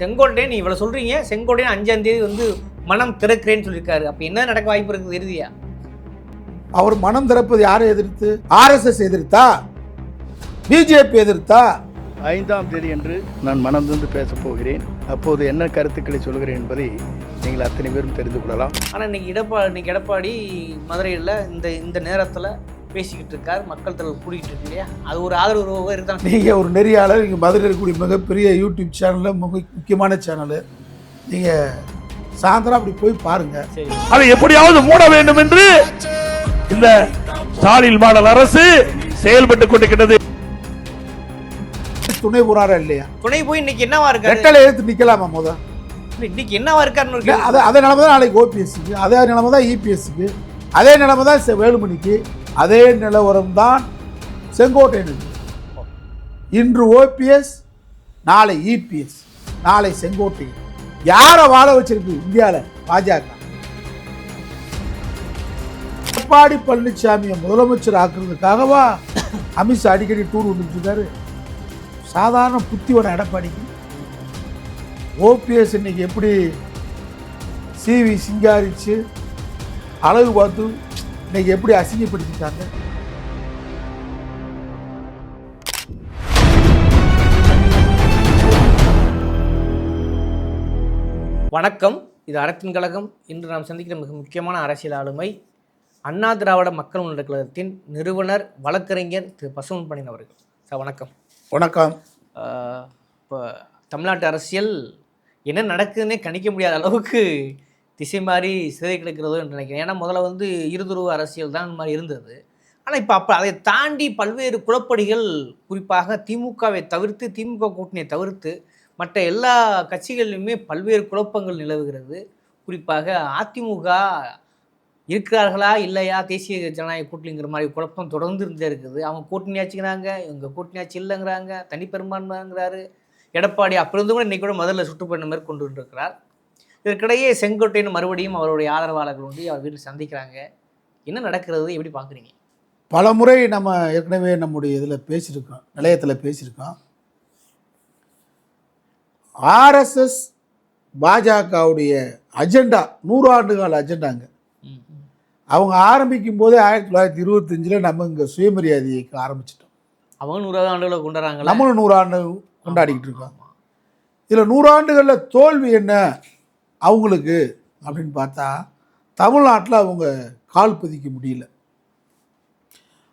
செங்கோட்டையன் நீ இவ்வளவு சொல்றீங்க. செங்கோட்டையன் அஞ்சாம் தேதி வந்து மனம் திறக்கிறேன்னு சொல்லியிருக்காரு. அப்ப என்ன நடக்க வாய்ப்பு இருக்குது இறுதியா? அவர் மனம் திறப்பது யாரை எதிர்த்து? ஆர்எஸ்எஸ் எதிர்த்தா? பிஜேபி எதிர்த்தா? ஐந்தாம் தேதி என்று நான் மனந்திருந்து பேசப் போகிறேன். அப்போது என்ன கருத்துக்களை சொல்கிறேன் என்பதை நீங்கள் அத்தனை பேரும் தெரிந்து கொள்ளலாம். ஆனா இன்னைக்கு எடப்பாடி இன்னைக்கு எடப்பாடி மதுரையில் இந்த இந்த நேரத்துல பேசிக்கிட்டு இருக்காரு மக்கள் தலைவர் கூடிக்கிட்டு இருக்கு இல்லையா அது ஒரு ஆதரவு இருக்காங்க நீங்க ஒரு நெறியாளர் இங்க மதுரையில் இருக்கக்கூடிய மிகப்பெரிய யூடியூப் சேனல்ல மிக முக்கியமான சேனல். நீங்க சாயந்தரம் அப்படி போய் பாருங்க. அதை எப்படியாவது மூட வேண்டும் என்று இந்த ஸ்டாலின் மாடல் அரசு செயல்பட்டுக் கொண்டிருக்கிறது. துணை போறாரா இல்லையா? துணை போய் இன்னைக்கு என்னவா இருக்காரு? ரெட்டலை எடுத்து நிக்கலாமா முத? இன்னைக்கு என்னவா இருக்காருன்னு. அதே அதே நிலைமை தான் நாளைக்கு ஓபிஎஸ்க்கு அதே நிலைமை தான் இபிஎஸ்க்கு அதே நிலைமை தான் வேலுமணிக்கு. அதே நிலவரம் தான் செங்கோட்டையனுக்கு இன்று ஓபிஎஸ் நாளை இபிஎஸ் நாளை செங்கோட்டையன் யாரை வாழ வச்சிருக்கு இந்தியாவில் பாஜக. எடப்பாடி பழனிசாமியை முதலமைச்சர் ஆக்குறதுக்காகவா அமித்ஷா அடிக்கடி டூர் வந்துட்டு இருக்காரு? சாதாரண புத்தியோட எடப்பாடிக்கு. ஓபிஎஸ் இன்னைக்கு எப்படி சிவி சிங்காரிச்சு அழகு பார்த்து இன்னைக்கு எப்படி அசிங்கப்படுத்திட்டாங்க? வணக்கம். இது அறத்தின் கழகம். இன்று நாம் சந்திக்கிற மிக முக்கியமான அரசியல் ஆளுமை அண்ணா திராவிட மக்கள் முன்னேற்ற கழகத்தின் நிறுவனர் வழக்கறிஞர் திரு பசுவன் பணியன் அவர்கள். சார் வணக்கம். வணக்கம். இப்போ தமிழ்நாட்டு அரசியல் என்ன நடக்குதுன்னே கணிக்க முடியாத அளவுக்கு திசை மாறி சிதை கிடக்கிறதோ என்று நினைக்கிறேன். ஏன்னா முதல்ல வந்து இருதுருவ அரசியல் தான் இந்த மாதிரி இருந்தது. ஆனால் இப்போ அப்போ அதை தாண்டி பல்வேறு குழப்படிகள் குறிப்பாக திமுகவை தவிர்த்து திமுக கூட்டணியை தவிர்த்து மற்ற எல்லா கட்சிகளிலுமே பல்வேறு குழப்பங்கள் நிலவுகிறது. குறிப்பாக அதிமுக இருக்கிறார்களா இல்லையா தேசிய ஜனநாயக கூட்டணிங்கிற மாதிரி குழப்பம் தொடர்ந்து இருந்தே இருக்குது. அவங்க கூட்டணி ஆச்சுக்கிறாங்க இவங்க கூட்டணி ஆச்சு இல்லைங்கிறாங்க தனிப்பெரும்பான்மைங்கிறாரு. எடப்பாடி அப்படி இருந்து கூட இன்றைக்கி கூட முதல்ல சுற்றுப்பயணம் மேற்கொண்டு இருக்கிறார் இதற்கிடையே செங்கோட்டையன் மறுபடியும் அவருடைய ஆதரவாளர்கள் வந்து அவர் வீட்டில் சந்திக்கிறாங்க. என்ன நடக்கிறது? எப்படி பார்க்குறீங்க? பல முறை நம்ம ஏற்கனவே நம்முடைய இதில் பேசியிருக்கோம் நிலையத்தில் பேசியிருக்கோம். ஆர்எஸ்எஸ் பாஜகவுடைய அஜெண்டா நூறு கால அஜெண்டாங்க அவங்க ஆரம்பிக்கும் போதே ஆயிரத்தி தொள்ளாயிரத்தி இருபத்தஞ்சில் நம்ம இங்கே சுயமரியாதை ஆரம்பிச்சிட்டோம். அவங்க நூறாவது ஆண்டுகளை கொண்டாடுறாங்களா. நம்மளும் நூறாண்டு கொண்டாடிக்கிட்டு இருக்கோம். இதில் நூறாண்டுகளில் தோல்வி என்ன? அவங்களுக்கு அப்படின்னு பார்த்தா தமிழ்நாட்டில் அவங்க கால் பதிக்க முடியல.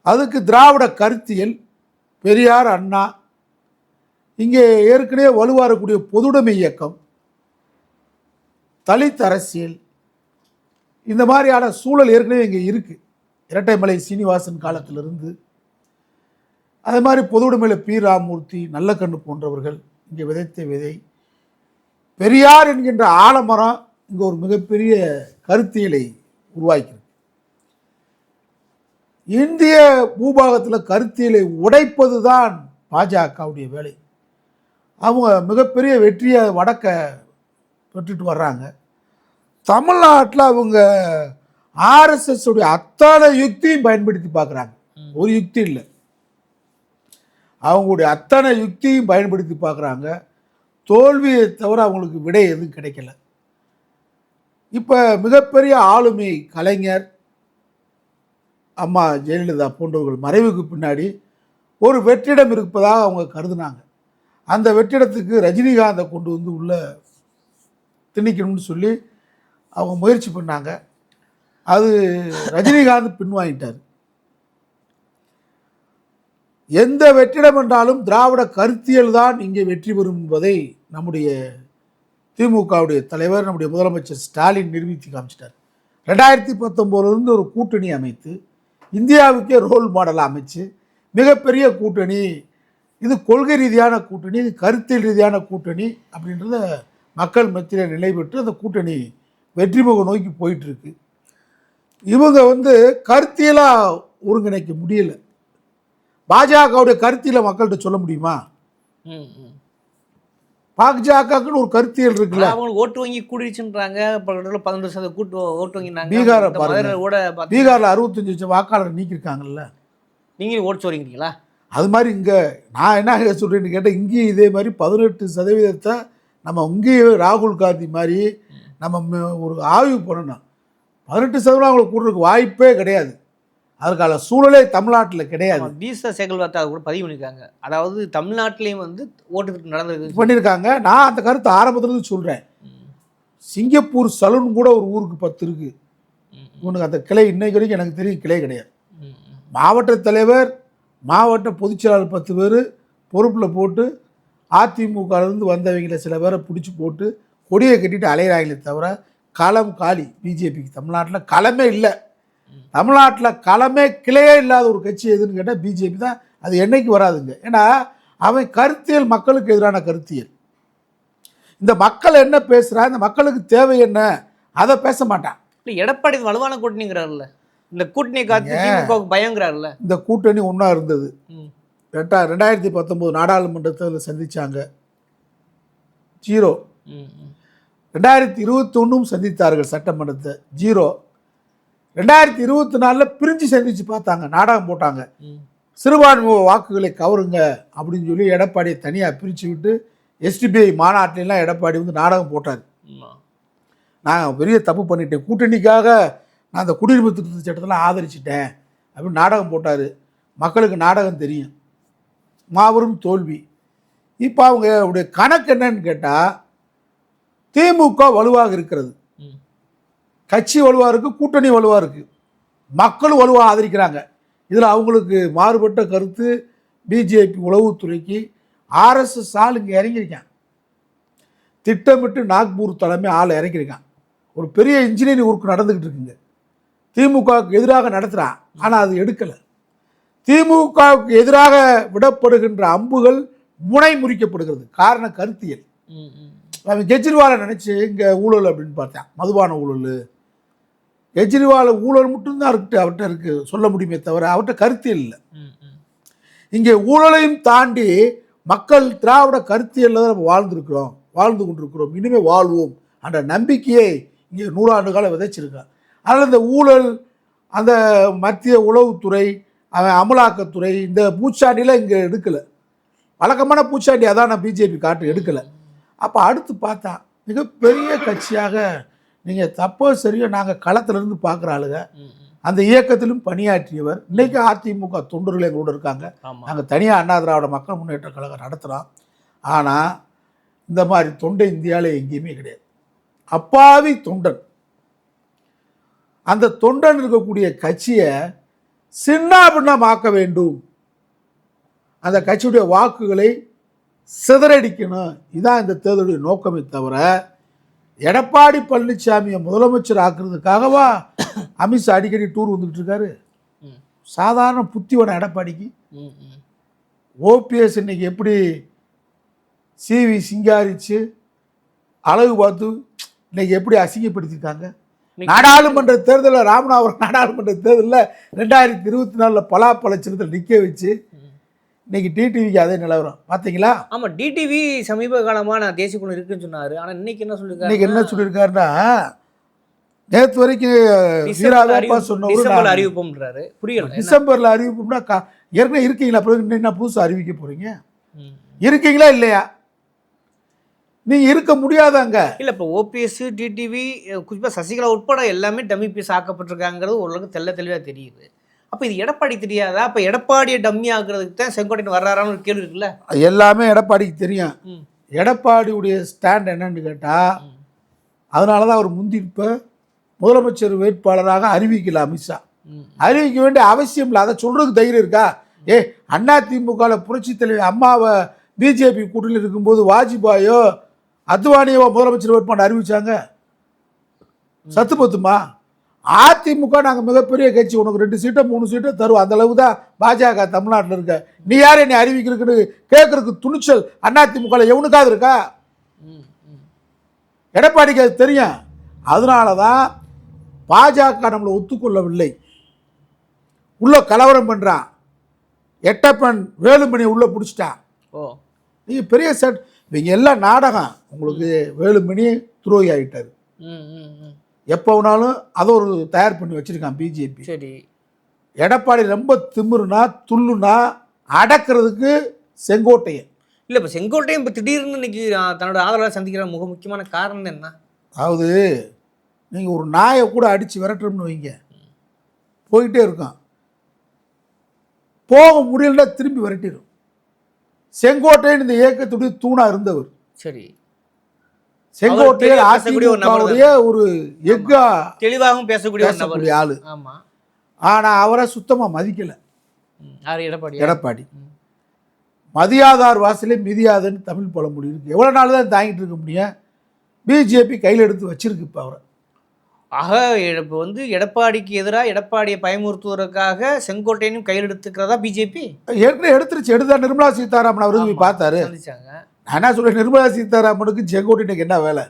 அதுக்கு திராவிட கருத்தியல் பெரியார் அண்ணா இங்கே ஏற்கனவே வலுவாரக்கூடிய பொதுடைமை இயக்கம் தலித் அரசியல் இந்த மாதிரியான சூழல் ஏற்கனவே இங்கே இருக்குது இரட்டைமலை சீனிவாசன் காலத்திலிருந்து. அதே மாதிரி பொதுவுடைமையில் பி ராமூர்த்தி நல்லக்கண்ணு போன்றவர்கள் இங்கே விதைத்த விதை பெரியார் என்கின்ற ஆலமரம் இங்கே ஒரு மிகப்பெரிய கருத்தியலை உருவாக்கிறது இந்திய பூபாகத்தில் கருத்தியலை உடைப்பது தான் பாஜகவுடைய வேலை. அவங்க மிகப்பெரிய வெற்றியை வடக்க பெற்றுட்டு வர்றாங்க. தமிழ்நாட்டில் அவங்க ஆர்எஸ்எஸ் உடைய அத்தனை யுக்தியும் பயன்படுத்தி பார்க்குறாங்க. ஒரு யுக்தி இல்லை. அவங்களுடைய அத்தனை யுக்தியும் பயன்படுத்தி பார்க்குறாங்க. தோல்வியை தவிர அவங்களுக்கு விடை எதுவும் கிடைக்கல. இப்போ மிகப்பெரிய ஆளுமை கலைஞர் அம்மா ஜெயலலிதா போன்றவர்கள் மறைவுக்கு பின்னாடி ஒரு வெற்றிடம் இருப்பதாக அவங்க கருதுனாங்க. அந்த வெற்றிடத்துக்கு ரஜினிகாந்தை கொண்டு வந்து உள்ள திணிக்கணும்னு சொல்லி அவங்க முயற்சி பண்ணாங்க. அது ரஜினிகாந்த் பின்வாங்கிட்டார். எந்த வெற்றிடம் என்றாலும் திராவிட கருத்தியல் தான் இங்கே வெற்றி பெறும் என்பதை நம்முடைய திமுகவுடைய தலைவர் நம்முடைய முதலமைச்சர் ஸ்டாலின் நிரூபித்து காமிச்சிட்டார். ரெண்டாயிரத்தி பத்தொம்போதுலேருந்து ஒரு கூட்டணி அமைத்து இந்தியாவுக்கே ரோல் மாடலாக அமைச்சு மிகப்பெரிய கூட்டணி இது கொள்கை ரீதியான கூட்டணி இது கருத்தியல் ரீதியான கூட்டணி அப்படின்றத மக்கள் மத்தியில் நிலை பெற்று அந்த கூட்டணி வெற்றிமுக நோக்கி போயிட்டுருக்கு இவங்க வந்து கருத்தியலாக ஒருங்கிணைக்க முடியல. பாஜகவுடைய கருத்தியலை மக்கள்கிட்ட சொல்ல முடியுமா? பாஜகக்குன்னு ஒரு கருத்தியல் இருக்குல்ல. அவங்களுக்கு ஓட்டு வங்கி கூடிடுச்சுன்றாங்க. பதினொன்று சதவீத கூட்டு ஓட்டு வங்கினாங்க. பீகாரை பீகாரில் அறுபத்தஞ்சு லட்சம் வாக்காளர் நீக்கியிருக்காங்கல்ல. நீங்களும் ஓட்டு சோறிங்களா அது மாதிரி இங்கே நான் என்ன சொல்கிறேன்னு கேட்டால் இங்கேயும் இதே மாதிரி பதினெட்டு சதவீதத்தை நம்ம இங்கேயே ராகுல் காந்தி மாதிரி நம்ம ஒரு ஆய்வு பண்ணணும். பதினெட்டு சதவீதம் அவங்களுக்கு கூடுறதுக்கு வாய்ப்பே கிடையாது. அதற்கான சூழலே தமிழ்நாட்டில் கிடையாது. தீசா சேகல்வாத்தா கூட பதிவு பண்ணியிருக்காங்க அதாவது தமிழ்நாட்டிலையும் வந்து ஓட்டு திருட்டு நடந்திருக்கு. பண்ணியிருக்காங்க நான் அந்த கருத்தை ஆரம்பத்துலேருந்து சொல்கிறேன் சிங்கப்பூர் சலூன் கூட ஒரு ஊருக்கு பத்து இருக்கு. இவனுக்கு அந்த கிளை இன்னைக்கு வரைக்கும் எனக்கு தெரியும் கிளை கிடையாது. மாவட்ட தலைவர் மாவட்ட பொதுச்செயலாளர் பத்து பேர் பொறுப்பில் போட்டு அதிமுகலேருந்து வந்தவங்கள சில பேரை பிடிச்சி போட்டு கொடியை கட்டிட்டு அலையிறாங்களே தவிர களம் காலி. பிஜேபிக்கு தமிழ்நாட்டில் களமே இல்லை. தமிழ்நாட்டில் களமே கிளையே இல்லாத ஒரு கட்சி எதுன்னு கேட்டால் பிஜேபி தான். அது என்னைக்கு வராதுங்க. ஏன்னா அவன் கருத்தியல் மக்களுக்கு எதிரான கருத்தியல். இந்த மக்கள் என்ன பேசுகிறா இந்த மக்களுக்கு தேவை என்ன அதை பேச மாட்டான். இல்லை எடப்பாடி வலுவான கூட்டணிங்கிறாருல்ல. இந்த கூட்டணியை காத்து திமுகவுக்கு பயங்கிறாருல்ல. இந்த கூட்டணி ஒன்றா இருந்தது. ரெண்டா ரெண்டாயிரத்தி பத்தொம்போது நாடாளுமன்ற தேர்தலில் சந்திச்சாங்க. ஜீரோ. ரெண்டாயிரத்தி இருபத்தொன்னும் சந்தித்தார்கள் சட்டமன்றத்தை. ஜீரோ. ரெண்டாயிரத்தி இருபத்தி நாலில் பிரிஞ்சு சந்திச்சு பார்த்தாங்க. நாடகம் போட்டாங்க. சிறுபான்மை வாக்குகளை கவருங்க அப்படின்னு சொல்லி எடப்பாடியை தனியாக பிரித்து விட்டு எஸ்டிபிஐ மாநாட்டிலலாம் எடப்பாடி வந்து நாடகம் போட்டார். நான் பெரிய தப்பு பண்ணிட்டேன். கூட்டணிக்காக நான் அந்த குடியுரிமை திருத்த சட்டத்தெல்லாம் ஆதரிச்சிட்டேன் அப்படின்னு நாடகம் போட்டார். மக்களுக்கு நாடகம் தெரியும். மாபெரும் தோல்வி. இப்போ அவங்க உடைய கணக்கு என்னன்னு கேட்டால் திமுக வலுவாக இருக்கிறது. கட்சி வலுவாக இருக்குது கூட்டணி வலுவாக இருக்குது மக்களும் வலுவாக ஆதரிக்கிறாங்க. இதில் அவங்களுக்கு மாறுபட்ட கருத்து பிஜேபி உளவுத்துறைக்கு ஆர்எஸ்எஸ் ஆள் இங்கே இறங்கியிருக்கான் திட்டமிட்டு நாக்பூர் தலைமை ஆள் இறங்கியிருக்கான் ஒரு பெரிய இன்ஜினியரிங் ஒர்க் நடந்துக்கிட்டு இருக்குங்க. திமுகவுக்கு எதிராக நடத்துகிறான் ஆனால் அது எடுக்கலை. திமுகவுக்கு எதிராக விடப்படுகின்ற அம்புகள் முனை முறிக்கப்படுகிறது. காரணம் கருத்தியல். அவன் கெஜ்ரிவாலை நினச்சி இங்கே ஊழல் அப்படின்னு பார்த்தேன். மதுபான ஊழல் கெஜ்ரிவால் ஊழல் மட்டும்தான் அவர்கிட்ட அவர்கிட்ட இருக்கு சொல்ல முடியுமே தவிர அவர்கிட்ட கருத்தியல் இல்லை. இங்கே ஊழலையும் தாண்டி மக்கள் திராவிட கருத்தியலில் தான் நம்ம வாழ்ந்துருக்கிறோம் வாழ்ந்து கொண்டிருக்கிறோம் இனிமேல் வாழ்வோம் என்ற நம்பிக்கையை இங்கே நூறாண்டு காலம் விதைச்சிருக்கான் அதனால் இந்த ஊழல் அந்த மத்திய உளவுத்துறை அவன் அமலாக்கத்துறை இந்த பூச்சாண்டிலாம் இங்கே எடுக்கலை. வழக்கமான பூச்சாண்டி அதான் நான் பிஜேபி காட்டு எடுக்கலை. அப்போ அடுத்து பார்த்தா மிகப்பெரிய கட்சியாக நீங்கள் தப்போ சரியோ நாங்கள் களத்திலிருந்து பார்க்குற ஆளுங்க. அந்த இயக்கத்திலும் பணியாற்றியவர். இன்னைக்கு அதிமுக தொண்டர்கள் எங்களோட இருக்காங்க. நாங்கள் தனியாக அண்ணா திராவிட மக்கள் முன்னேற்ற கழகம் நடத்துகிறோம் ஆனால் இந்த மாதிரி தொண்டை இந்தியாவில் எங்கேயுமே கிடையாது. அப்பாவி தொண்டன். அந்த தொண்டன் இருக்கக்கூடிய கட்சியை சின்னாபின்னமாக்க வேண்டும். அந்த கட்சியுடைய வாக்குகளை சிதறடிக்கணும். இதான் இந்த தேர்தலுடைய நோக்கமே தவிர எடப்பாடி பழனிசாமியை முதலமைச்சர் ஆக்குறதுக்காகவா அமித்ஷா அடிக்கடி டூர் வந்துக்கிட்டு இருக்காரு. சாதாரண புத்திவன எடப்பாடிக்கு. ஓபிஎஸ் இன்னைக்கு எப்படி சிவி சிங்காரிச்சு அழகு பார்த்து இன்னைக்கு எப்படி அசிங்கப்படுத்திருக்காங்க நாடாளுமன்ற தேர்தலில் ராமநாதபுரம் நாடாளுமன்ற தேர்தலில் ரெண்டாயிரத்தி இருபத்தி நாலில் பலாப்பழ சின்னத்தில் நிற்க வச்சு இன்னைக்கு டிடிவிக்கு அதே நிலவரம் பார்த்தீங்களா ஆமா டிடிவி சமீப காலமா நான் தேசிய குழு இருக்குன்னு சொன்னாரு. ஆனா இன்னைக்கு என்ன சொல்லிருக்காரு இன்னைக்கு என்ன சொல்லியிருக்காருன்னா நேற்று வரைக்கும் வீராவேப்பா அறிவிப்பு- சொன்னவர் டிசம்பர்ல நான். அறிவிப்போம்ன்றாரு. புரியல? டிசம்பரில் அறிவிப்போம்னா கா- ஏற்கனவே இருக்கீங்களா? அப்புறம் என்ன புதுசாக அறிவிக்க போகிறீங்க. இருக்கீங்களா இல்லையா? நீங்க இருக்க முடியாதாங்க. இல்ல இப்போ ஓபிஎஸ் டிடிவி குறிப்பா சசிகலா உட்பட எல்லாமே டம்மி பீஸ் ஆக்கப்பட்டிருக்காங்கிறது ஓரளவுக்கு தெள்ள தெளிவா தெரியுது. அப்ப இது எடப்பாடி தெரியாதா? அப்ப எடப்பாடியை டம்மி ஆக்குறதுக்கு தான் செங்கோட்டையன் வர்றாரான்னு ஒரு கேள்வி இருக்குல்ல? எல்லாமே எடப்பாடிக்கு தெரியும். எடப்பாடியுடைய ஸ்டாண்ட் என்னன்னு கேட்டா ம். அதனால தான் அவர் முந்தி இப்போ முதலமைச்சர் வேட்பாளராக அறிவிக்கல அமித்ஷா. அறிவிக்க வேண்டிய அவசியம் இல்லை. அதை சொல்றதுக்கு தைரியம் இருக்கா? ஏ அண்ணா திமுகவில் புரட்சி தலைவி அம்மாவை பிஜேபி கூட்டணியில் இருக்கும்போது வாஜ்பாயோ அத்வானியோ முதலமைச்சர் வேட்பாளர் அறிவிச்சாங்க? சத்து பத்துமா? அதிமுக நாங்கள் மிகப்பெரிய கட்சி. உனக்கு ரெண்டு சீட்டோ மூணு சீட்டோ தருவோம். அந்த அளவுக்கு தான் பாஜக தமிழ்நாட்டில் இருக்க. நீ யார் என்னை அறிவிக்கிறதுக்குன்னு கேட்கறதுக்கு துணிச்சல் அதிமுகவில் எவனுக்காவது இருக்கா. எடப்பாடிக்கு அது தெரியும். அதனால தான் பாஜக நம்மளை ஒத்துக்கொள்ளவில்லை. உள்ள கலவரம் பண்ணுறான் எட்டப்பன் வேலுமணி உள்ளே பிடிச்சிட்டான். ஓ. நீங்கள் பெரிய செட் இவங்க எல்லாம் நாடகம். உங்களுக்கு வேலுமணி துரோகி ஆகிட்டார் எப்போ வேணாலும் அதை ஒரு தயார் பண்ணி வச்சுருக்கான் பிஜேபி சரி. எடப்பாடி ரொம்ப திமிருனா துள்ளுனா அடக்கிறதுக்கு செங்கோட்டையன் இல்லை இப்போ செங்கோட்டையும் இப்போ திடீர்னு இன்னைக்கு ஆஹ், தன்னோட ஆதரவாளர் சந்திக்கிற மிக முக்கியமான காரணம் என்ன? அதாவது நீங்கள் ஒரு நாயை கூட அடித்து விரட்டுறோம்னு வைங்க. போயிட்டே இருக்கான். போக முடியலன்னா திரும்பி விரட்டிடும் செங்கோட்டையன் இந்த இயக்கத்துடைய தூணா இருந்தவர். சரி. நபர் அதிமுகவுடைய ஒரு எக்கா தெளிவாகவும் பேசக்கூடிய ஒரு நபர். பேசக்கூடிய ஆளு. ஆமா. ஆனா அவரை சுத்தமா மதிக்கல. எடப்பாடி. எடப்பாடி. மதியாதார் வாசலே மிதியாதுன்னு தமிழ் பழமொழி இருக்கு எவ்வளவு நாள் தான் தாங்கிட்டு இருக்க முடியும்? பிஜேபி கையில் எடுத்து வச்சிருக்கு இப்போ அவரை. ஆக இப்போ வந்து எடப்பாடிக்கு எதிராக எடப்பாடியை பயமுறுத்துவதற்காக செங்கோட்டையனையும் கையில் எடுத்துக்கிறதா பிஜேபி? ஏற்கனவே எடுத்துருச்சு. எடுத்தா நிர்மலா சீதாராமன் போய் பார்த்தாரு. சந்திச்சாங்க. நான் என்ன சொல்றேன் நிர்மலா சீதாராமனுக்கு செங்கோட்டையனுக்கு என்ன வேலை.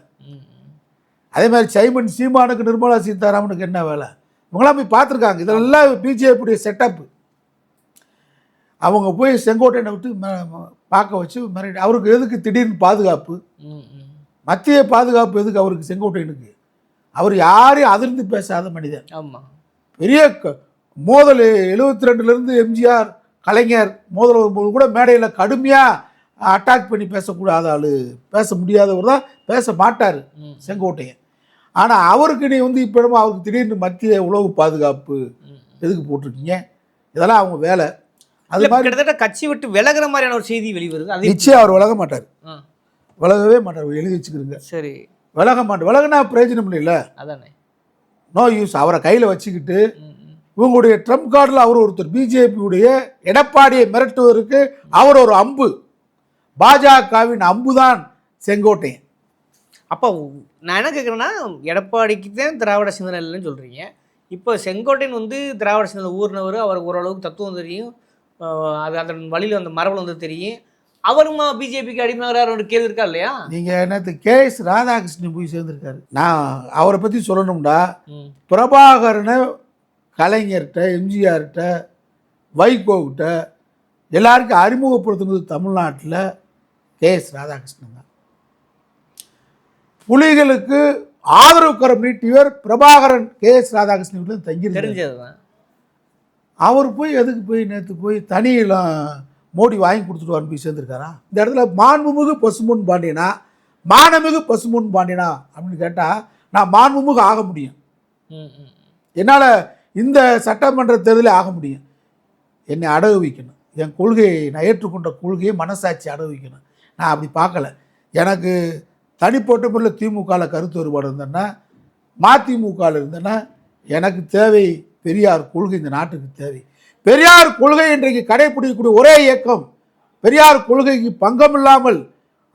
அதே மாதிரி சைமன் சீமானுக்கு நிர்மலா சீதாராமனுக்கு என்ன வேலை? இவங்களாம் போய் பார்த்துருக்காங்க. இதெல்லாம் பிஜேபியுடைய செட்டப் அவங்க போய் செங்கோட்டையனை விட்டு பார்க்க வச்சு மிரட்டி அவருக்கு எதுக்கு திடீர்னு பாதுகாப்பு. மத்திய பாதுகாப்பு எதுக்கு அவருக்கு செங்கோட்டையனுக்கு? அவர் யாரையும் அதிர்ந்து பேசாத மனிதன். ஆமா. பெரிய மோதல் எழுபத்தி ரெண்டுலேருந்து எம்ஜிஆர் கலைஞர் மோதல் வரும்போது கூட மேடையில் கடுமையாக அட்டாக் பண்ணி பேசக்கூடாத ஆள். பேச முடியாதவர் தான் பேச மாட்டார் செங்கோட்டையன். ஆனால் அவருக்கு நீ வந்து இப்போ என்னமோ அவருக்கு திடீர்னு மத்திய உளவு பாதுகாப்பு. எதுக்கு போட்டிருக்கீங்க? இதெல்லாம் அவங்க வேலை. அது இல்ல, மாதிரி கிட்டத்தட்ட கட்சி விட்டு விலகுற மாதிரியான ஒரு செய்தி வெளிவருது. அது நிச்சயம் அவர் விலக மாட்டார். விலகவே மாட்டார். எழுதி வச்சுக்கிறீங்க. சரி. விலக மாட்டார். விலகுனா பிரயோஜனம் இல்லைல்ல. அதானே. நோ யூஸ் அவரை கையில் வச்சுக்கிட்டு. இவங்களுடைய ட்ரம்ப் கார்டில் அவர் ஒருத்தர் பிஜேபியுடைய எடப்பாடியை மிரட்டுவதற்கு அவர் ஒரு அம்பு. பாஜகவின் அம்புதான் செங்கோட்டையன். அப்போ நான் என்ன கேட்குறேன்னா எடப்பாடிக்கு தான் திராவிட சிந்தனை இல்லைன்னு சொல்கிறீங்க இப்போ செங்கோட்டையன் வந்து திராவிட சிந்தனை ஊர்னவர் அவருக்கு ஓரளவுக்கு தத்துவம் தெரியும். அது அதன் வழியில் அந்த மரபுல வந்து தெரியும். அவருமா பிஜேபிக்கு அடிமையாகிறார் ஒரு கேள்வி இருக்கா இல்லையா? நீங்கள் என்னது கே எஸ் ராதாகிருஷ்ணன் போய் சேர்ந்துருக்காரு. நான் அவரை பற்றி சொல்லணும்டா. பிரபாகரனை கலைஞர்கிட்ட எம்ஜிஆர்கிட்ட வைகோகிட்ட எல்லாருக்கும் அறிமுகப்படுத்துனது தமிழ்நாட்டில் கே எஸ் ராதாகிருஷ்ணன் தான். புலிகளுக்கு ஆதரவு கரம் நீட்டியவர் பிரபாகரன் கே எஸ் ராதாகிருஷ்ணன் வீட்டில் தங்கியிருந்தார். தெரிஞ்சது தான் அவர் போய் எதுக்கு போய் நேற்று போய் தனியெல்லாம் மோடி வாங்கி கொடுத்துட்டு போய் சேர்ந்துருக்காரா? இந்த இடத்துல மாண்புமிகு பசும்பொன் பாண்டியனா மானமிகு பசும்பொன் பாண்டியனா அப்படின்னு கேட்டால் நான் மாண்புமிகு ஆக முடியும். என்னால் இந்த சட்டமன்ற தேர்தலில் ஆக முடியும். என்னை அடகு வைக்கணும். என் கொள்கையை நான் ஏற்றுக்கொண்ட கொள்கையை மனசாட்சி அடகு வைக்கணும். நான் அப்படி பார்க்கல. எனக்கு தனிப்பட்ட முறையில் திமுகவில் கருத்து வேறுபாடு இருந்தேன்னா மதிமுகவில் இருந்தேன்னா எனக்கு தேவை பெரியார் கொள்கை இந்த நாட்டுக்கு தேவை. பெரியார் கொள்கை இன்றைக்கு கடைபிடிக்கக்கூடிய ஒரே இயக்கம் பெரியார் கொள்கைக்கு பங்கம் இல்லாமல்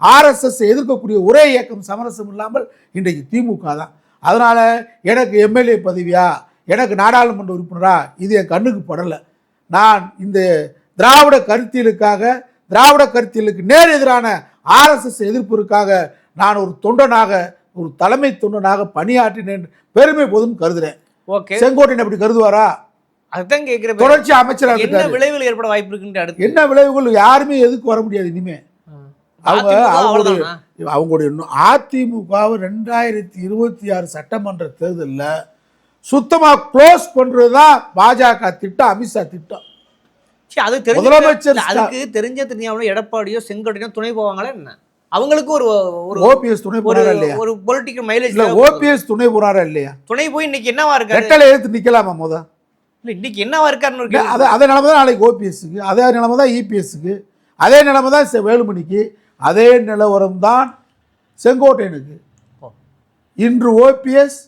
ஆர்எஸ்எஸ் எதிர்க்கக்கூடிய ஒரே இயக்கம் சமரசம் இல்லாமல் இன்றைக்கு திமுக தான். அதனால் எனக்கு எம்எல்ஏ பதவியா? எனக்கு நாடாளுமன்ற உறுப்பினரா? இது என் கண்ணுக்கு படலை. நான் இந்த திராவிட கருத்தியலுக்காக திராவிட கருத்தியலுக்கு நேர் எதிரான ஆர்எஸ்எஸ் எதிர்ப்பிற்காக நான் ஒரு தொண்டனாக ஒரு தலைமை தொண்டனாக பணியாற்றினேன். பெருமை போதும் கருதுறேன். ஓகே. செங்கோட்டையன் அப்படி கருதுவாரா? அதுதான் தொடர்ச்சி அமைச்சராக என்ன விளைவுகள் ஏற்பட வாய்ப்பு அடுத்து. என்ன விளைவுகள்? யாருமே எதுக்கு வர முடியாது இனிமே. அவங்க அதிமுக அவங்களுடைய? அவங்களுடைய அதிமுகவை ரெண்டாயிரத்தி இருபத்தி ஆறு சட்டமன்ற தேர்தலில் சுத்தமாக க்ளோஸ் பண்ணுறது தான் பாஜக திட்டம் அமித்ஷா திட்டம். அது தெரிஞ்ச முதலமைச்சர் அதுக்கு தெரிஞ்ச தெரியாமலோ எடப்பாடியோ செங்கோட்டையோ துணை போவாங்களா என்ன? அவங்களுக்கு ஒரு ஒரு ஓபிஎஸ் துணை போறாரா இல்லையா? ஒரு பொலிட்டிக்கல் மைலேஜ் இல்ல ஓபிஎஸ் துணை போறாரா இல்லையா? துணை போய் இன்னைக்கு என்னவா இருக்காரு? ரெட்டலை எடுத்து நிக்கலாமா முத? இல்ல இன்னைக்கு என்னவா இருக்காருன்னு. அதே அதே நிலைமை தான் நாளைக்கு ஓபிஎஸ்க்கு அதே நிலைமை தான் இபிஎஸ்க்கு அதே நிலைமை தான் வேலுமணிக்கு அதே நிலவரம் தான் செங்கோட்டையனுக்கு. இன்று ஓபிஎஸ்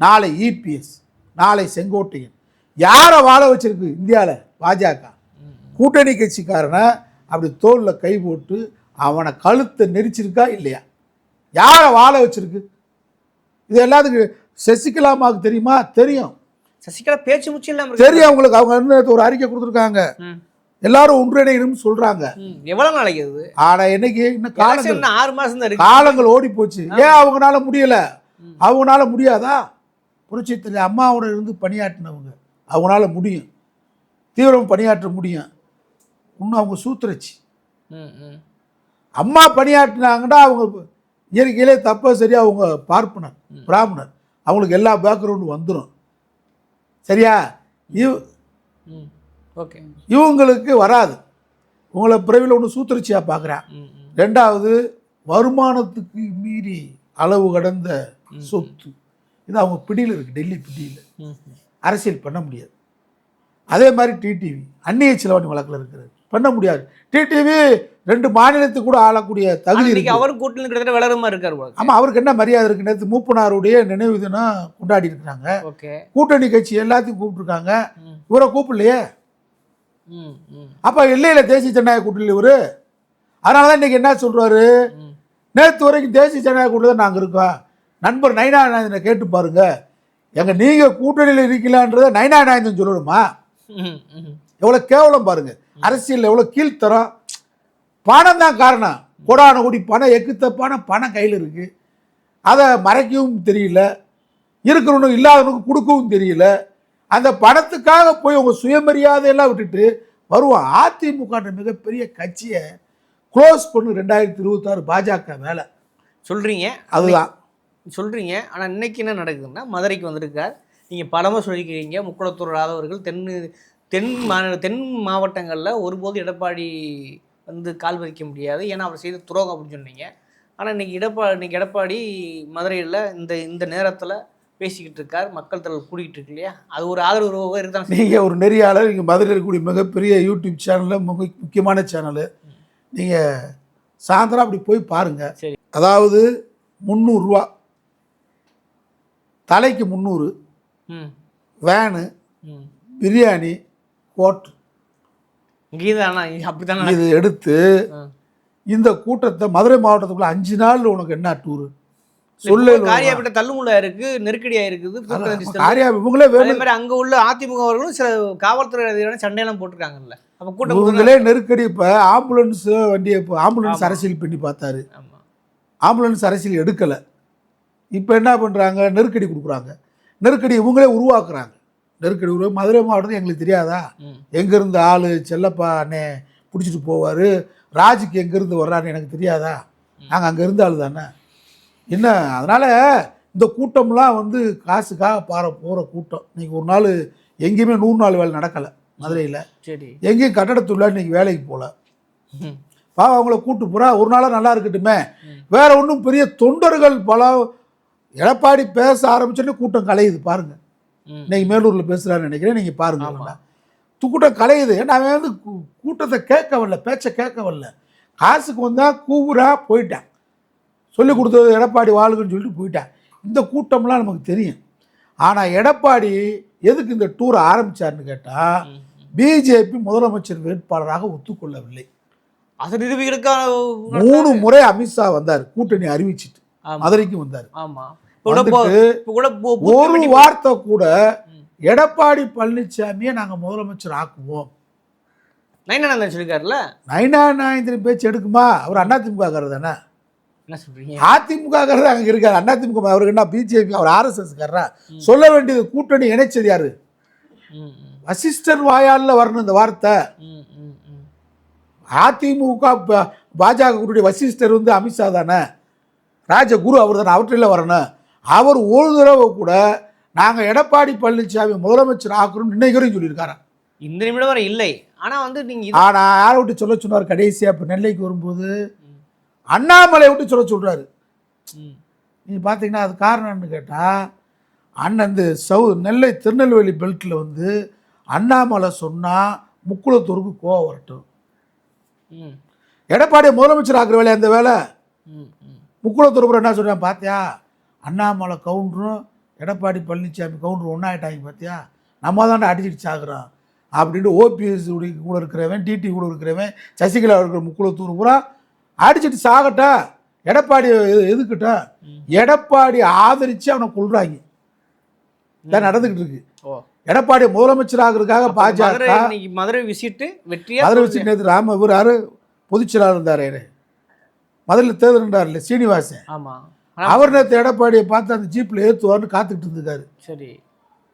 நாளை இபிஎஸ் நாளை செங்கோட்டையன். யாரை வாழ வச்சிருக்கு இந்தியாவில் பாஜக. கூட்டணி கட்சிக்காரனை அப்படி தோளில் கை போட்டு அவனை கழுத்தை நெரிச்சிருக்கா இல்லையா? யாரை வாழ வச்சிருக்கு? இது எல்லாத்துக்கும் சசிகலாமாவுக்கு தெரியுமா? தெரியும். சசிகலா பேச்சு முச்சு இல்லாம. தெரியும் அவங்களுக்கு. அவங்க ஒரு அறிக்கை கொடுத்துருக்காங்க. எல்லாரும் ஒன்றிணையணும்னு சொல்றாங்க. எவ்வளவு நாளைக்கு அது? ஆனா என்னைக்கு? இன்னும் காலங்கள். ஆறு மாசம் தான் காலங்கள் ஓடி போச்சு. ஏன் அவங்களால முடியல? அவங்களால முடியாதா? புரட்சித்தில் அம்மாவோட இருந்து பணியாற்றினவங்க. அவங்களால முடியும். தீவிரம் பணியாற்ற முடியும். இன்னும் அவங்க சூத்திரச்சு. அம்மா பணியாற்றினாங்கன்னா அவங்க இயற்கையிலே தப்ப சரியா அவங்க பார்ப்பனர் பிராமணர். அவங்களுக்கு எல்லா பேக்ரவுண்டும் வந்துடும் சரியா? இவ். ஓகே. இவங்களுக்கு வராது. உங்களை பிறவியில் ஒன்று சூத்திரச்சியாக பார்க்குறேன். ரெண்டாவது வருமானத்துக்கு மீறி அளவு கடந்த சொத்து. இது அவங்க பிடியில் இருக்குது டெல்லி பிடியில். அரசியல் பண்ண முடியாது. அதே மாதிரி டிடிவி அந்நிய செலவணி வழக்கில் இருக்கிறது. பண்ண முடியாது. டிடிவி ரெண்டு மாநிலத்துக்கு கூட ஆளக்கூடிய தகுதி இருக்கு. அவரும் கூட்டணி கிட்டத்தட்ட விளரமா இருக்காரு ஆமாம் அவருக்கு என்ன மரியாதை இருக்கு நேற்று மூப்பனாருடைய நினைவு தினம் கொண்டாடி இருக்கிறாங்க. ஓகே. கூட்டணி கட்சி எல்லாத்தையும் கூப்பிட்டுருக்காங்க. இவரை கூப்பிடலையே? அப்போ இல்லையில தேசிய ஜனநாயக கூட்டணியில் இவரு? அதனால தான் இன்னைக்கு என்ன சொல்றாரு? ம். நேற்று வரைக்கும் தேசிய ஜனநாயக கூட்டணி தான் நாங்கள் இருக்கோம். நண்பர் நைனா நாயந்தனை கேட்டு பாருங்க. எங்க நீங்க கூட்டணியில் இருக்கலான்றதை நைனா நாயந்தன் சொல்லணுமா. எவ்வளோ கேவலம் பாருங்க. அரசியல் எவ்வளோ கீழ்த்தரம். பணம் தான் காரணம். கொடான கூடி பணம் எக்குத்தப்பான பணம் கையில் இருக்கு. அதை மறைக்கவும் தெரியல. இருக்கிறவனுக்கு இல்லாதவனுக்கு கொடுக்கவும் தெரியல. அந்த பணத்துக்காக போய் உங்கள் சுயமரியாதையெல்லாம் விட்டுட்டு வருவான். அதிமுக மிகப்பெரிய கட்சியை க்ளோஸ் பண்ணு ரெண்டாயிரத்தி இருபத்தாறு பாஜக வேலை சொல்றீங்க. அதுதான். சொல்றீங்க. ஆனா இன்னைக்கு என்ன நடக்குதுன்னா மதுரைக்கு வந்திருக்கார். நீங்க பலமா சொல்லிக்கிறீங்க முக்குளத்தூர் ராதவர்கள் தென் தென் மாநில தென் மாவட்டங்கள்ல ஒருபோதும் எடப்பாடி வந்து கால் பதிக்க முடியாது. ஏன்னா அவர் செய்த துரோகம் அப்படின்னு சொன்னீங்க. ஆனா இன்னைக்கு எடப்பா இன்னைக்கு எடப்பாடி மதுரையில் இந்த இந்த நேரத்துல பேசிக்கிட்டு இருக்கார். மக்கள் திரள் கூடிக்கிட்டு இருக்கு இல்லையா? அது ஒரு ஆதரவு இருக்குதான் நீங்கள் ஒரு நெறியாளர். நீங்கள் மதுரையில் இருக்கக்கூடிய மிகப்பெரிய யூடியூப் சேனலில் மிக முக்கியமான சேனலு. நீங்கள் சாயந்தரம் அப்படி போய் பாருங்கள் சரி. அதாவது முந்நூறுரூவா தலைக்கு முந்நூறு. ம். வேனு. ம். பிரியாணி. கோட். கீதாண்ணா அப்படித்தானே? இது எடுத்து. இந்த கூட்டத்தை மதுரை மாவட்டத்துக்குள்ள அஞ்சு நாள் உனக்கு என்ன டூரு சொல்லு காரியாபேட்டை தள்ளுமுள்ளா இருக்கு நெருக்கடியா இருக்குது. காரியா இவங்களே வேணும். அங்க உள்ள அதிமுக அவர்களும் சில காவல்துறை அதிகாரியான சண்டையெல்லாம் போட்டிருக்காங்கல்ல. அப்ப கூட்டம் இவங்களே நெருக்கடி இப்போ ஆம்புலன்ஸ் வண்டியை ஆம்புலன்ஸ் ஆமா. அரசியல் பண்ணி பார்த்தாரு. ஆமா. ஆம்புலன்ஸ் அரசியல் எடுக்கலை. இப்போ என்ன பண்ணுறாங்க நெருக்கடி கொடுக்குறாங்க. நெருக்கடி இவங்களே உருவாக்குறாங்க. நெருக்கடி உருவா மதுரை மாவட்டம் எங்களுக்கு தெரியாதா. எங்கேருந்து ஆள் செல்லப்பா அண்ணே பிடிச்சிட்டு போவார்? ராஜுக்கு எங்கேருந்து வர்றாருன்னு எனக்கு தெரியாதா? நாங்கள் அங்கே இருந்த ஆள் தானே. என்ன அதனால் இந்த கூட்டம்லாம் வந்து காசுக்காக பாற போகிற கூட்டம். இன்னைக்கு ஒரு நாள் எங்கேயுமே நூறு நாள் வேலை நடக்கலை மதுரையில். சரி. எங்கேயும் கட்டடத்துள்ள இன்னைக்கு வேலைக்கு போகல. பாவம் அவங்கள கூட்டு போகிறா ஒரு நாளாக நல்லா இருக்கட்டுமே. வேற ஒன்றும் பெரிய தொண்டர்கள் பல எடப்பாடி பேச ஆரம்பிச்சோன்னே கூட்டம் கலையுது பாருங்க. ம். இன்னைக்கு மேலூரில் பேசுகிறான்னு நினைக்கிறேன் நீங்கள் பாருங்க கூட்டம் கலையுது. அவன் வந்து கூட்டத்தை கேட்க வரல பேச்சை கேட்க வரல. காசுக்கு வந்தா கூவுறா போயிட்டான். சொல்லி கொடுத்தது எடப்பாடி வாழ்கன்னு சொல்லிட்டு போயிட்டான். இந்த கூட்டம்லாம் நமக்கு தெரியும். ஆனால் எடப்பாடி எதுக்கு இந்த டூர் ஆரம்பிச்சாருன்னு கேட்டால். பிஜேபி முதலமைச்சர் வேட்பாளராக ஒத்துக்கொள்ளவில்லை. அது நிரூபிக்கிறதுக்கான மூணு முறை அமித்ஷா வந்தார் கூட்டணி அறிவிச்சிட்டு. ஆமா. மதுரைக்கு வந்தார். ஆமா. ஒரு வார்த்தை கூட. எடப்பாடி பழனிசாமியை நாங்கள் முதலமைச்சர் ஆக்குவோம். நயனானந்தன் சொல்லிருக்காருல்ல நைனா நாயந்திரன் பேச்சு எடுக்குமா? அவர் அதிமுக தானே? அதிமுக அங்கே இருக்காரு. அதிமுக அவருக்கு என்ன பிஜேபி அவர் ஆர்எஸ்எஸ் காரரா? சொல்ல வேண்டியது கூட்டணி இணைச்சது யாரு? வசிஷ்டர் வாயாலில் வரணும் இந்த வார்த்தை. அதிமுக பாஜக வசிஷ்டர் வந்து அமித்ஷா தானே? ராஜகுரு அவர் தானே அவற்றில் வரணும். அவர் ஒரு தடவை கூட நாங்கள் எடப்பாடி பழனிசாமி முதலமைச்சர் ஆக்குறோம் இன்னைக்கு வரையும் சொல்லியிருக்காராம் இந்த நிமிடம் வரை இல்லை. ஆனா வந்து நீங்க இது- ஆனால் யாரை விட்டு சொல்ல சொன்னார் கடைசியாக இப்போ நெல்லைக்கு வரும்போது? அண்ணாமலை விட்டு சொல்ல சொல்கிறாரு நீங்கள் பார்த்தீங்கன்னா அது காரணம் என்னன்னு கேட்டால் அண்ணன் இந்த சவு நெல்லை திருநெல்வேலி பெல்ட்டில் வந்து அண்ணாமலை சொன்னால் முக்குளத்தூருக்கு கோவம் வரட்டும். எடப்பாடி முதலமைச்சர் ஆக்குற வேலையா அந்த வேலை. முக்குளத்தூர் என்ன சொல்கிறேன் பார்த்தியா அண்ணாமலை கவுண்டரும் எடப்பாடி பழனிசாமி கவுண்டரும் ஒன்றாயிட்டாங்க பார்த்தியா நம்ம தாண்டா அடிச்சிட்டு சாகுறோம் அப்படின்ட்டு ஓபிஎஸ் கூட இருக்கிறவன் டிடி கூட இருக்கிறவன் சசிகலா இருக்கிற முக்குளத்தூர் பூரா அடிச்சிட்டு சாகட்டா. எடப்பாடி எது- எதுக்கிட்ட. எடப்பாடி ஆதரித்து அவனை கொள்றாங்க இதான் நடந்துக்கிட்டு இருக்கு. எடப்பாடி முதலமைச்சர் ஆகிறதுக்காக அப்ப மதுரை பாஜக மதுரை விசிட்டு வெற்றியா மதுரை? வச்சு நேற்று ராம இவர் யாரு? பொதுச்செயலாளர் இருந்தார் மதுரையில் தேர்தல்ன்றார்ல சீனிவாசன். ஆமா. ஆனா- அவர் நேற்று எடப்பாடியை பார்த்து அந்த ஜீப்பில் ஏற்றுவார்னு காத்துக்கிட்டு இருந்திருக்காரு. சரி.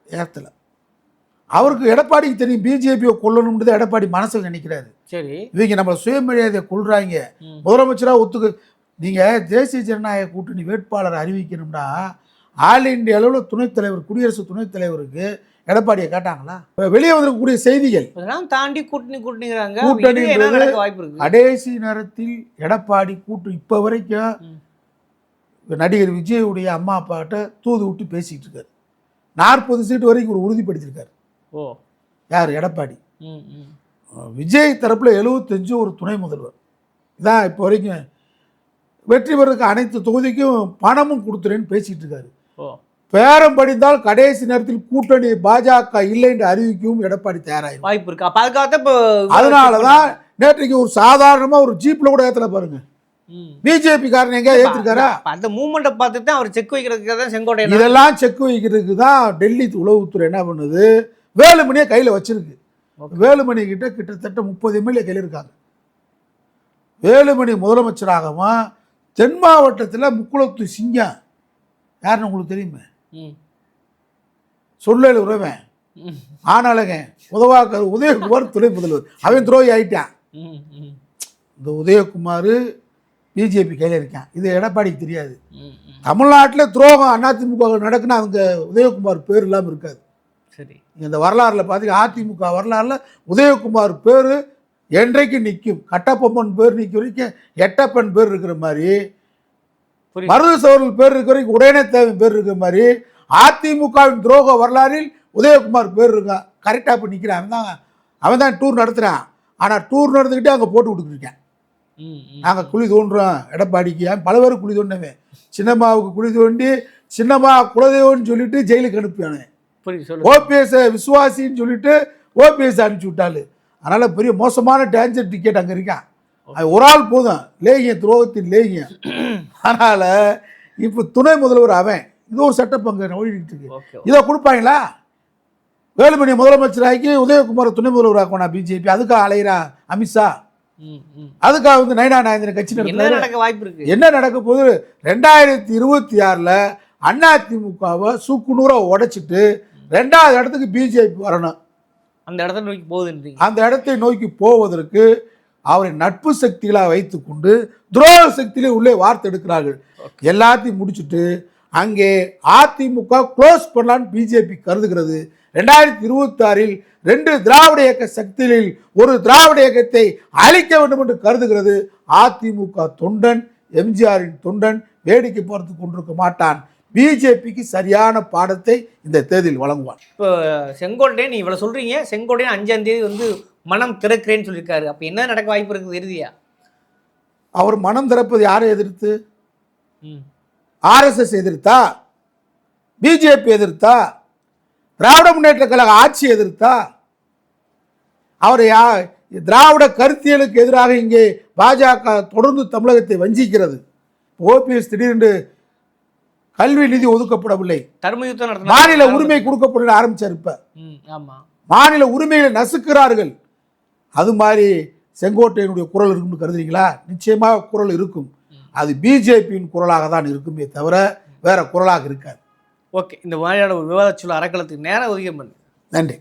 ஏற்றல அவருக்கு எடப்பாடிக்கு தெரியும் பிஜேபியை கொல்லணும்னு தான் எடப்பாடி மனசில் நினைக்கிறாரு. சரி. இவங்க நம்மளை சுயமரியாதையை கொள்றாங்க. முதலமைச்சராக ஒத்துக்க நீங்கள் தேசிய ஜனநாயக கூட்டணி வேட்பாளரை அறிவிக்கணும்னா ஆல் இந்திய அளவில் துணைத் தலைவர் குடியரசு துணைத் தலைவருக்கு எடப்பாடியை கேட்டாங்களா? வெளியே வந்திருக்கக்கூடிய செய்திகள். இதெல்லாம் தாண்டி கூட்டணி கூட்டணிங்கிறாங்க. கூட்டணி வாய்ப்பு கடைசி நேரத்தில் எடப்பாடி கூட்டு இப்போ வரைக்கும் ம். நடிகர் விஜயுடைய அம்மா அப்பாட்ட தூது விட்டு பேசிக்கிட்டு இருக்காரு. நாற்பது சீட்டு வரைக்கும் ஒரு உறுதிப்படுத்தியிருக்காரு. ஓ. யார்? எடப்பாடி. விஜய் தரப்பில் எழுபத்தஞ்சு ஒரு துணை முதல்வர். இதான் இப்போ வரைக்கும் வெற்றி பெறதுக்கு அனைத்து தொகுதிக்கும் பணமும் கொடுத்துறேன்னு பேசிட்டு இருக்காரு. பேரம் படிந்தால் கடைசி நேரத்தில் கூட்டணி பாஜக இல்லை என்று அறிவிக்கவும் எடப்பாடி தயாராகும் வாய்ப்பு இருக்கு? இப்போ அதனால தான் நேற்றைக்கு ஒரு சாதாரணமா ஒரு ஜீப்ல கூட ஏத்தல பாருங்க. ம். பிஜேபி காரன் எங்க ஏத்திருக்காரா? அப்ப அந்த மூமெண்ட்டை பார்த்துட்டு தான் அவர் செக் வைக்கிறதுக்கு தான் செங்கோட்டை இதெல்லாம் செக் வைக்கிறதுக்கு தான் டெல்லி உளவுத்துறை என்ன பண்ணுது? வேலுமணியை கையில வச்சிருக்கு. வேலுமணி கிட்ட கிட்டத்தட்ட முப்பது எம்எல்ஏ கையில் இருக்காங்க. வேலுமணி முதலமைச்சராகவும் தென் மாவட்டத்தில் முக்குளத்து சிங்கம். யாருன்னு உங்களுக்கு தெரியுமே? சொல்லல் உறவன். ம். ஆனாலகன் உதவாக்க உதயகுமார் துணை முதல்வர். அவன் துரோகி ஆயிட்டான். இந்த உதயகுமார் பிஜேபி கையில் இருக்கான். இது எடப்பாடிக்கு தெரியாது. தமிழ்நாட்டில் துரோகம் அதிமுக நடக்குன்னா அவங்க உதயகுமார் பேர் இல்லாமல் இருக்காது. சரி. இந்த வரலாறில் பார்த்தீங்கன்னா அதிமுக வரலாறில் உதயகுமார் பேர் என்றைக்கு நிற்கும் கட்டபொம்மன் பேர் நிற்க வரைக்கும் எட்டப்பன் பேர் இருக்கிற மாதிரி மருது சோழர்கள் பேர் இருக்கிற வரைக்கும் உடையனத்தேவன் பேர் இருக்கிற மாதிரி அதிமுகவின் துரோக வரலாறில் உதயகுமார் பேர் இருக்கான் கரெக்டாக இப்போ நிற்கிறான் அவன் தான் அவன் தான் டூர் நடத்துகிறான் ஆனால் டூர் நடந்துக்கிட்டே அங்கே போட்டு கொடுத்துருக்கேன் நாங்கள் குழி தோண்டுறோம் எடப்பாடிக்கு ஏன் பல பேர் குழி தோண்டினவன் சின்னம்மாவுக்கு குழி தோண்டி சின்னம்மா குலதெய்வம்னு சொல்லிட்டு ஜெயிலுக்கு சொல்லு ஓபிஎஸ் விசுவாசின்னு சொல்லிட்டு ஓபிஎஸ் அனுப்பிச்சு விட்டாளு. அதனால் பெரிய மோசமான டேஞ்சர் டிக்கெட் அங்கே இருக்கான் அது ஒரு ஆள் போதும். லேகியம் துரோகத்தின் லேகியம். அதனால் இப்போ துணை முதல்வர் அவன். இது ஒரு செட்டப் அங்கே ஓடிக்கிட்டு இருக்கு. இதை கொடுப்பாங்களா? வேலுமணி முதலமைச்சராக்கி உதயகுமார் துணை முதல்வர் ஆக்கணும் பிஜேபி அதுக்காக அலைகிறான் அமித்ஷா. அதுக்காக வந்து நயனா நாயந்திரன் கட்சி என்ன நடக்க வாய்ப்பு இருக்கு? என்ன நடக்க போகுது? ரெண்டாயிரத்தி இருபத்தி ஆறில் அதிமுகவை சுக்குநூறா உடைச்சிட்டு ரெண்டாவது இடத்துக்கு பிஜேபி வரணும். அந்த இடத்துல நோக்கி போகுதுன்றீங்க. அந்த இடத்தை நோக்கி போவதற்கு அவரை நட்பு சக்திகளாக வைத்துக்கொண்டு துரோக சக்தியிலே உள்ளே வார்த்தை எடுக்கிறார்கள். எல்லாத்தையும் முடிச்சுட்டு அங்கே அதிமுக க்ளோஸ் பண்ணலான்னு பிஜேபி கருதுகிறது. ரெண்டாயிரத்தி இருபத்தாறில் ரெண்டு திராவிட இயக்க சக்திகளில் ஒரு திராவிட இயக்கத்தை அழிக்க வேண்டும் என்று கருதுகிறது. அதிமுக தொண்டன் எம்ஜிஆரின் தொண்டன் வேடிக்கை பார்த்து கொண்டிருக்க மாட்டான். பிஜேபிக்கு சரியான பாடத்தை இந்த தேர்தலில் வழங்குவான். இப்போ செங்கோட்டையன் நீ இவ்வளவு சொல்றீங்க. செங்கோட்டையன் அஞ்சாம் தேதி வந்து மனம் திறக்கிறேன்னு சொல்லியிருக்காரு. அப்ப என்ன நடக்க வாய்ப்பு இருக்குது இறுதியா? அவர் மனம் திறப்பது யாரை எதிர்த்து? ம். ஆர்எஸ்எஸ் எதிர்த்தா? பிஜேபி எதிர்த்தா? திராவிட முன்னேற்ற கழக ஆட்சி எதிர்த்தா அவர் யா திராவிட கருத்தியலுக்கு எதிராக இங்கே பாஜக தொடர்ந்து தமிழகத்தை வஞ்சிக்கிறது. ஓபிஎஸ் திடீரென்று கல்வி நிதி ஒதுக்கப்படவில்லை. மாநில உரிமை கொடுக்கப்பட ஆரம்பிச்சார் இப்ப. மாநில உரிமைகளை நசுக்கிறார்கள். அது மாதிரி செங்கோட்டையனுடைய குரல் இருக்கும்னு கருதுறீங்களா? நிச்சயமாக குரல் இருக்கும். அது பிஜேபியின் குரலாக தான் இருக்குமே தவிர வேற குரலாக இருக்காது. ஓகே. இந்த மாதிரியான ஒரு விவாதச் சொல்ல அறக்கலத்துக்கு நேரம் ஒதுக்கம் பண்ணு நன்றி.